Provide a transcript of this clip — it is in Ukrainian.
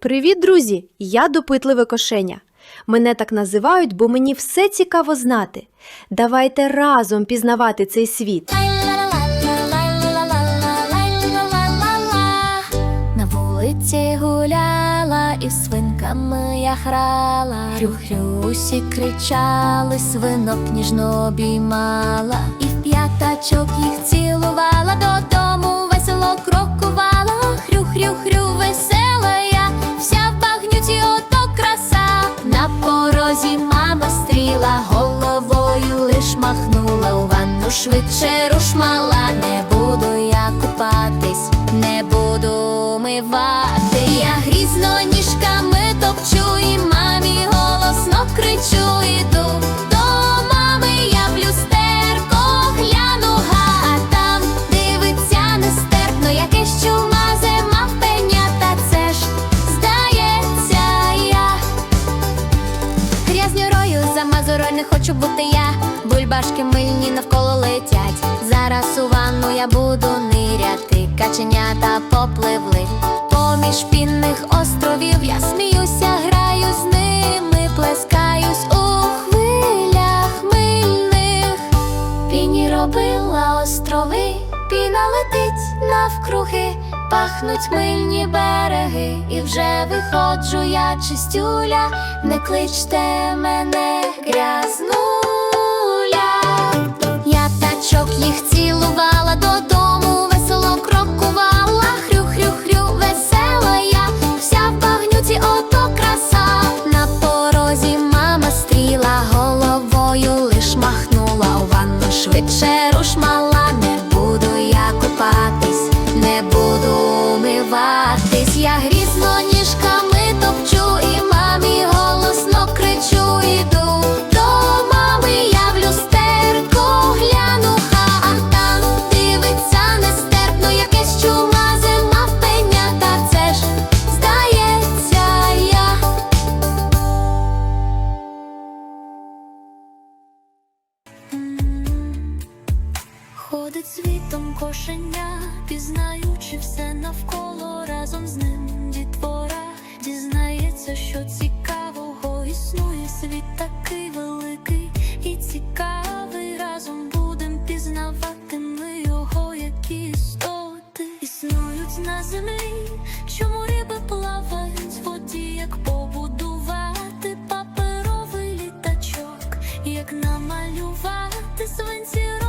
Привіт, друзі! Я допитливе кошеня. Мене так називають, бо мені все цікаво знати. Давайте разом пізнавати цей світ. На вулиці гуляла і свинками я грала. Хрю-хрю кричали, свинок ніжно обіймала, і в п'ятачок їх цілувала, порозі мама стріла, головою лиш махнула у ванну швидше рушмала, не буду я купатись, не буду мивати. Грязнюрою за мазурою не хочу бути я. Бульбашки мильні навколо летять. Зараз у ванну я буду ниряти. Каченята попливли. Поміж пінних островів я сміюся, граю з ними, плескаюсь у хвилях мильних. Піні робила острови, піна летить навкруги, пахнуть мильні береги, і вже виходжу я чистюля, не кличте мене грязнуля. Я тачок їх цілувала додому, я грізно ніжками топчу і мамі голосно кричу, іду до мами, я гляну, а дивиться нестерпно, якесь чумазе мавпеня, та це ж здається я. Ходить світом кошеня, пізнаючи все навколо разом з ним дітвора дізнається, що цікавого існує світ такий великий і цікавий. Разом будем пізнавати ми його, які істоти існують на землі. Чому риби плавають в воді, як побудувати паперовий літачок, як намалювати свинці